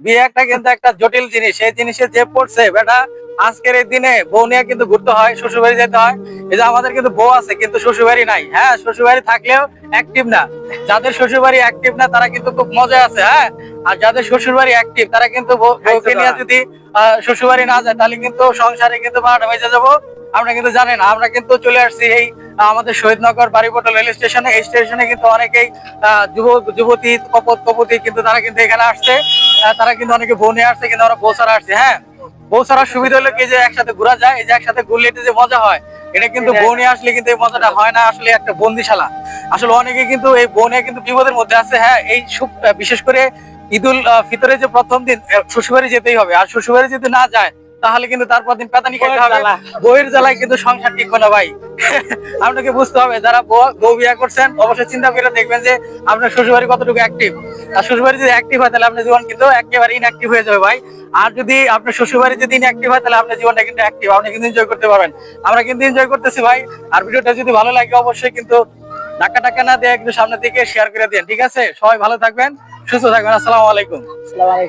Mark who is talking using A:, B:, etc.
A: বিয়ে একটা কিন্তু একটা জটিল জিনিস। এই জিনিসে যে পড়ছে বেটা আজকের এই দিনে বউ নিয়ে কিন্তু ঘুরতে হয় শ্বশুরবাড়ি যেতে হয়। এই যে আমাদের কিন্তু বউ আছে কিন্তু শ্বশুর বাড়ি নাই। হ্যাঁ শ্বশুর বাড়ি থাকলেও অ্যাক্টিভ না। যাদের শ্বশুরবাড়ি অ্যাক্টিভ না তারা কিন্তু খুব মজা আছে হ্যাঁ? আর যাদের শ্বশুরবাড়ি অ্যাক্টিভ তারা কিন্তু বউকে নিয়ে যদি শ্বশুর বাড়ি না যায় তাহলে কিন্তু সংসারে কিন্তু বারোটা বেজে যাব। আমরা কিন্তু জানেন আমরা কিন্তু চলে আসছি এই আমাদের শহীদনগর বাড়িপটল রেল স্টেশনে এই স্টেশনে কিন্তু অনেকেই যুবক যুবতী কপত কপতি কিন্তু তারা কিন্তু এখানে আসছে। তারা কিন্তু অনেকে বউ নিয়ে আসছে কিন্তু আমরা বউ ছাড়া আসছে হ্যাঁ? বউ ছাড়ার সুবিধা হলো কি যে একসাথে ঘোরা যায় এই যে একসাথে ঘুরলে এতে যে মজা হয় এটা কিন্তু বউ নিয়ে আসলে কিন্তু এই মজাটা হয় না আসলে একটা বন্দিশালা। আসলে অনেকে কিন্তু এই বউ নিয়ে কিন্তু বিপদের মধ্যে আছে হ্যাঁ? এই সুখ বিশেষ করে ঈদুল আহ, ফিতরে যে প্রথম দিন শ্বশুরবাড়ি যেতেই হবে আর শ্বশুরবাড়ি যদি না যায় তাহলে কিন্তু তারপর দিন পেতানি খেতে হবে। বইয়ের জ্বালায় কিন্তু সংসার ঠিক না ভাই। আপনাকে বুঝতে হবে, যারা বউ- বিয়ে করছেন, অবশ্যই চিন্তা করে দেখবেন যে আপনার শ্বশুরবাড়ি কতটুকু অ্যাক্টিভ আর শ্বশুরবাড়ি যদি অ্যাক্টিভ হয়, তাহলে আপনার জীবন কিন্তু একেবারে ইনঅ্যাক্টিভ হয়ে যাবে ভাই। আর যদি আপনার শ্বশুরবাড়ি যদি ইনঅ্যাক্টিভ হয়, তাহলে আপনার জীবনটা কিন্তু অ্যাক্টিভ আপনি কিন্তু এনজয় করতে পারবেন। আমরা কিন্তু এনজয় করতেছি ভাই। আর ভিডিওটা যদি ভালো লাগে, অবশ্যই কিন্তু ধাক্কা টাক্কা না দিয়ে একটু সামনের দিকে শেয়ার করে দিন, ঠিক আছে? সবাই ভালো থাকবেন, সুস্থ থাকবেন। আসসালামু আলাইকুম।
B: আসসালামু আলাইকুম।